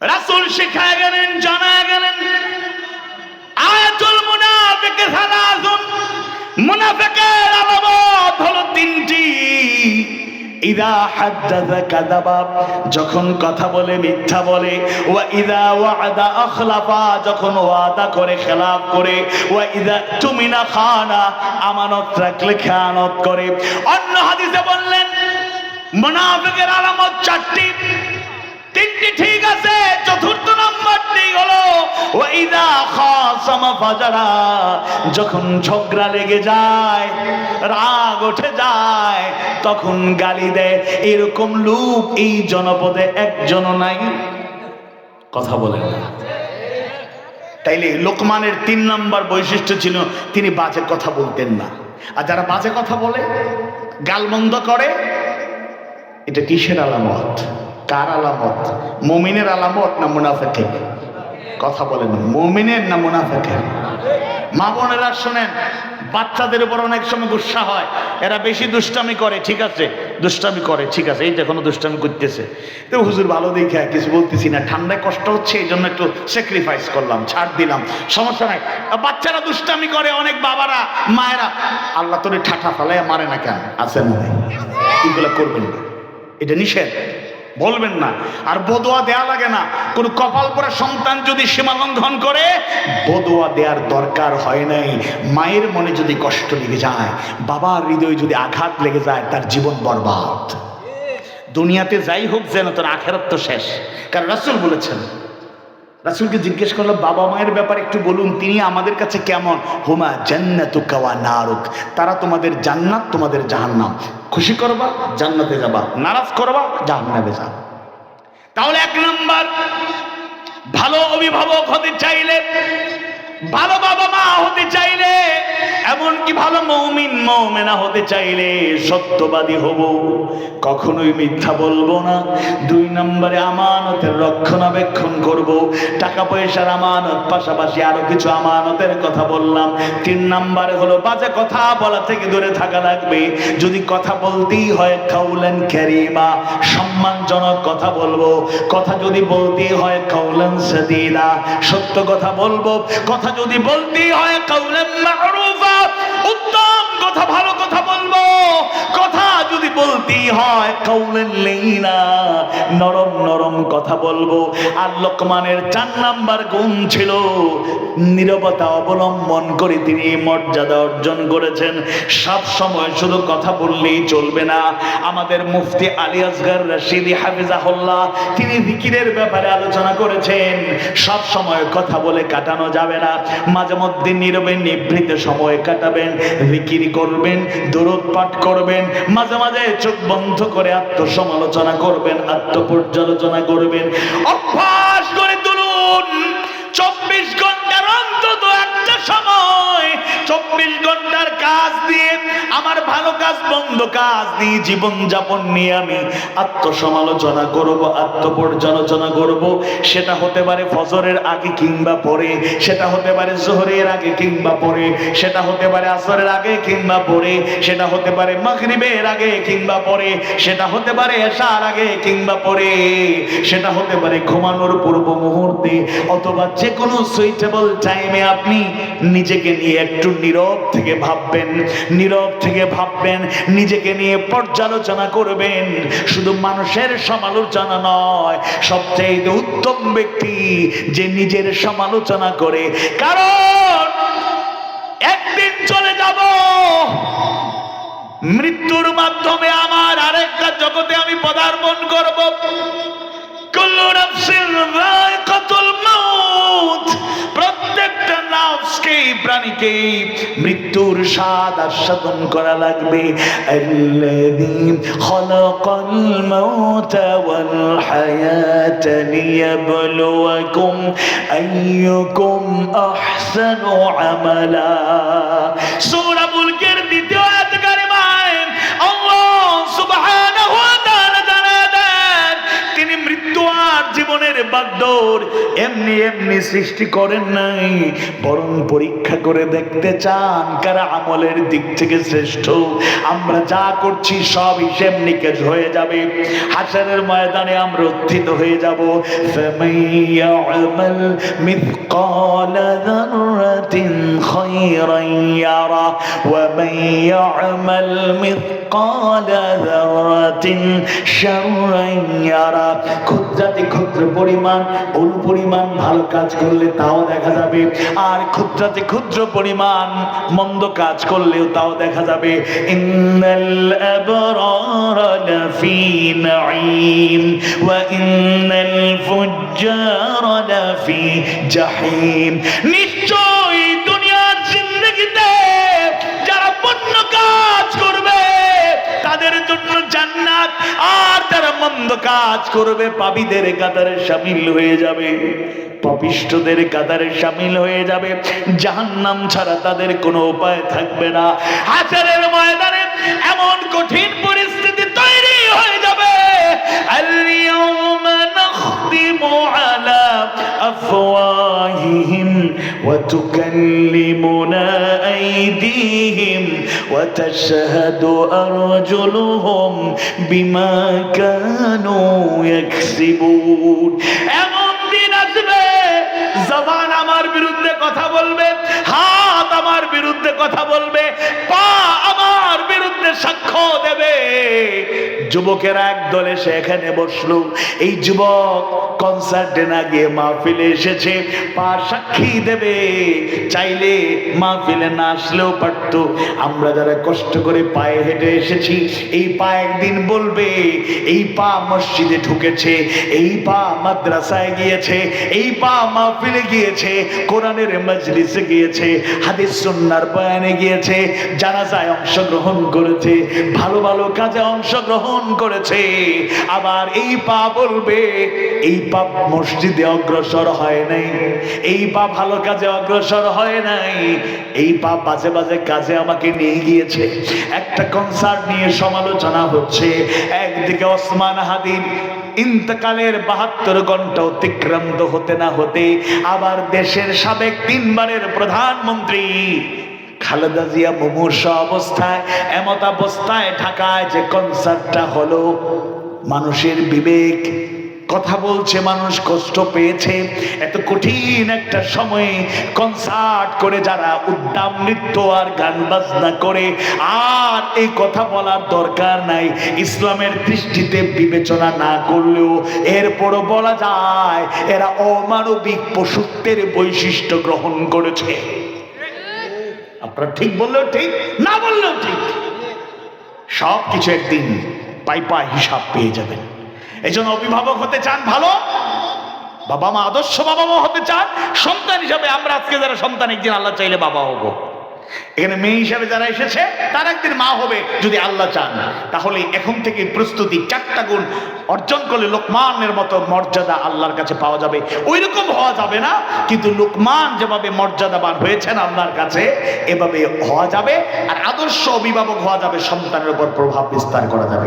রাসূল শিখায় গেলেন জানা গেলেন, আয়াতুল মুনাফিক সালাসুন মুনাফিকের আলামত হলো তিনটি। ইদা কাযাবা, যখন কথা বলে, মিথ্যা বলে, ওয়া ইদা ওয়াদা আখলাফা, যখন ওয়াদা করে, খেলাফ করে, ওয়া ইদা তুমিনা খানা, আমানত রাখলে খেয়ানত করে। অন্য হাদিসে বললেন, মুনাফিকের আলামত চারটি। তিনটি ঠিক আছে, চতুর্থ নম্বরটি হলো, ওয়াইদা খাসামা ফাজারা, যখন ঝগড়া লেগে যায়, রাগ উঠে যায়, তখন গালি দেয়। এরকম লোক এই জনপদে একজনও নাই। কথা বলেন না। তাইলে লোকমানের তিন নম্বর বৈশিষ্ট্য ছিল, তিনি বাজে কথা বলতেন না। আর যারা বাজে কথা বলে, গালমন্দ করে, এটা কিসের আলামত? কার আলামত? মুমিনের আলামত না মুনাফেকের? কথা বলেন, মুমিনের না মুনাফেকের? মা বোনেরা শোনেন, বাচ্চাদের উপর অনেক সময় গুসা হয়। এরা বেশি দুষ্টামি করে, ঠিক আছে? দুষ্টামি করে, ঠিক আছে? এই যে এখনও দুষ্টামি করতেছে। তো হুজুর ভালো দেখে কিছু বলতেছি না। ঠান্ডায় কষ্ট হচ্ছে, এই জন্য একটু স্যাক্রিফাইস করলাম, ছাড় দিলাম। সমস্যা নাই। বাচ্চারা দুষ্টামি করে, অনেক বাবারা, মায়েরা। আল্লাহ তোরে ঠাঠা ফালায় মারে না কেন? আছে এগুলো করবেন না। এটা নিষেধ। বলবেন না। আর বদোয়া দেয়া লাগে না। কোন কপাল পরা সন্তান যদি সীমা লঙ্ঘন করে, বদোয়া দেওয়ার দরকার হয় নাই। মায়ের মনে যদি কষ্ট লেগে যায়, বাবার হৃদয়ে যদি আঘাত লেগে যায়, তার জীবন বরবাদ। দুনিয়াতে যাই হোক যেন তোর আখেরাত তো শেষ। কারণ রাসুল বলেছেন, রাসুলকে জিজ্ঞেস করল বাবা মায়ের ব্যাপারে একটু বলুন, তিনি আমাদের কাছে কেমন? হুমা জান্নাতু কাওয়া নারুক। তারা তোমাদের জান্নাত, তোমাদের জাহান্নাম। খুশি করবা, জান্নাতে যাবা, নারাজ করবা, জাহান্নামে যাবা। তাহলে এক নম্বর, ভালো অভিভাবক হতে চাইলে ভালো বাবা মা হতে চাইলে, এমনকি ভালো মৌমিন, মৌমেনা হতে চাইলে সত্যবাদী হব। কখনোই মিথ্যা বলব না। দুই নম্বরে আমানতের রক্ষণাবেক্ষণ করব। টাকা পয়সার আমানত, পাশাপাশি আরও কিছু আমানতের কথা বললাম। তিন নম্বরে হলো বাজে কথা বলা থেকে দূরে থাকা লাগবে। যদি কথা বলতেই হয়, কাউলেন ক্যারিমা সম্মানজনক কথা বলব। কথা যদি বলতেই হয়, কাউলেন সাদিদা, সত্য কথা বলব। কথা যদি বলতেই হয় কাউলেন মারুফা উত্তম কথা ভালো কথা কথা বলতেই হয় কাউলেন লেইনা নরম নরম কথা বলব। আর লোকমানের চার নাম্বার গুণ ছিল নীরবতা অবলম্বন করে তিনি মর্যাদা অর্জন করেছেন। সব সময় শুধু কথা বললেই চলবে না। আমাদের মুফতি আলী আসগার রশিদি হাফিজাহুল্লাহ, তিনি জিকিরের ব্যাপারে আলোচনা করেছেন। সব সময় কথা বলে কাটানো যাবে না। মাঝে মধ্যে নীরবে নিভৃতে সময় কাটাবেন, জিকির করবেন, দরদ পাঠ করবেন। মাঝে মাঝে চোখ বন্ধ করে আত্মসমালোচনা করবেন আত্মপর্যালোচনা করবেন। অভ্যাস করে তুলুন। চব্বিশ চব্বিশ ঘণ্টার কাজ দিয়ে, আমার ভালো কাজ, বন্ধ কাজ দিয়ে জীবন যাপন নিয়ে আমি আত্মসমালোচনা করব, আত্মপর্যালোচনা করব। সেটা হতে পারে ফজরের আগে কিংবা পরে, সেটা হতে পারে জোহরের আগে কিংবা পরে, সেটা হতে পারে আসরের আগে কিংবা পরে, সেটা হতে পারে মাগরিবের আগে কিংবা পরে, সেটা হতে পারে এশার আগে কিংবা পরে, সেটা হতে পারে ঘুমানোর পূর্ব মুহূর্তে অথবা যে কোনো সুইটেবল টাইমে আপনি নিজেকে নিয়ে একটু নীরব থেকে ভাববেন, নীরব থেকে ভাববেন, নিজেকে নিয়ে পর্যালোচনা করবেন। শুধু মানুষের সমালোচনা নয় সবচেয়ে উত্তম ব্যক্তি যে নিজের সমালোচনা করে, কারণ একদিন চলে যাব। মৃত্যুর মাধ্যমে আমার আরেকটা জগতে আমি পদার্পণ করব। প্রাণীকে মৃত্যুর স্বাদ আস্বাদন করা লাগবে। দ্বিতীয় জীবনের বাগদৌর এমনি এমনি সৃষ্টি করেন নাই বরং পরীক্ষা করে দেখতে চান কারা আমলের দিক থেকে শ্রেষ্ঠ আমরা যা করছি সব হিসেব নিকেশ হয়ে যাবে হাসানের ময়দানে আমরা উত্থিত হয়ে যাব فَمَن يَعْمَلْ مِثْقَالَ ذَرَّةٍ خَيْرًا يَرَهُ وَمَن يَعْمَلْ مثقال ক্ষুদ্রাতি ক্ষুদ্র পরিমাণ অনু পরিমাণ, ভালো কাজ করলে তাও দেখা যাবে। আর ক্ষুদ্রাতি ক্ষুদ্র পরিমাণ, মন্দ কাজ করলেও তাও দেখা যাবে। ইন্নাল আবরার লাফি নাঈম, ওয়া ইন্নাল ফুজ্জার লাফি জাহিম। নিশ্চয় জান্নাত। আর যারা মন্দ কাজ করবে, পাপীদের কাতারে সামিল হয়ে যাবে। পাপিষ্ঠদের কাতারে সামিল হয়ে যাবে। জাহান্নাম ছাড়া তাদের কোনো উপায় থাকবে না। হাজারের ময়দানে এমন কঠিন পরিস্থিতি তৈরি হয়ে যাবে। আলিয়াউমা নাখতিমু আলা আফওয়াহিহিম ওয়া তুকাল্লিমুনা আইদিহিম ওয়া তাশহাদু আরজুলুহুম বিমা কানু ইয়াকসিবুন। এমন দিন আসবে, জবান আমার বিরুদ্ধে কথা বলবে, হাত আমার বিরুদ্ধে কথা বলবে, পা যুবকেরা একদল এসে এখানে বসল। এই যুবক কনসার্টে না গিয়ে মাহফিলে এসেছে, পা সাক্ষী দেবে। চাইলে মাহফিলে না আসলেও পারত। আমরা যারা কষ্ট করে পায়ে হেঁটে এসেছি, এই পা একদিন বলবে, এই পা মসজিদে ঢুকেছে, এই পা মাদ্রাসায় গিয়েছে, এই পা মাহফিলে গিয়েছে, কোরআনের মজলিসে গিয়েছে, হাদিস সুন্নার বয়ানে গিয়েছে, জানাজায় অংশগ্রহণ করেছে, ভালো ভালো কাজে অংশগ্রহণ করেছে। আবার এই পা বলবে, এই পা মসজিদে অগ্রসর হয় নাই। এই পা ভালো কাজে অগ্রসর হয় নাই। এই পা বাজে বাজে কাজে আমাকে নিয়ে গিয়েছে। একটা কনসার্ট নিয়ে সমালোচনা হচ্ছে। একদিকে ওসমান হাদির ইন্তকালের বাহাত্তর ঘণ্টা অতিক্রান্ত হতে না হতে, আবার দেশের সাবেক তিনবারের প্রধানমন্ত্রী খালেদা জিয়া মুমূর্ষ অবস্থায়, এমত অবস্থায় ঢাকায় যে কনসার্টটা হলো, মানুষের বিবেক, কথা বলছে মানুষ, কষ্ট পেয়েছে। এত কঠিন একটা সময়ে কনসার্ট করে যারা উদ্দাম নৃত্য আর গান বাজনা করে, আর এই কথা বলার দরকার নাই। ইসলামের দৃষ্টিতে বিবেচনা না করলেও এরপরও বলা যায়, এরা অমানবিক পশুত্বের বৈশিষ্ট্য গ্রহণ করেছে। আপনারা ঠিক বললেও ঠিক, না বললেও ঠিক। সব কিছু একদিন পাই পাই হিসাব পেয়ে যাবেন। এই জন্য অভিভাবক হতে চান ভালো, বাবা মা আদর্শ বাবা মা হতে চান, সন্তান হিসাবে আমরা আজকে যারা সন্তান, একদিন আল্লাহ চাইলে বাবা হব। এখানে মেয়ে হিসাবে যারা এসেছে, তারা একদিন মা হবে যদি আল্লাহ চান। তাহলে এখন থেকে প্রস্তুতি চারটা গুণ অর্জন করলে লোকমানের মতো মর্যাদা আল্লাহর কাছে পাওয়া যাবে। ওই রকম হওয়া যাবে না, কিন্তু লোকমান যেভাবে মর্যাদাবান হয়েছেন আল্লাহর কাছে, এভাবে হওয়া যাবে। আর আদর্শ অভিভাবক হওয়া যাবে, সন্তানের উপর প্রভাব বিস্তার করা যাবে।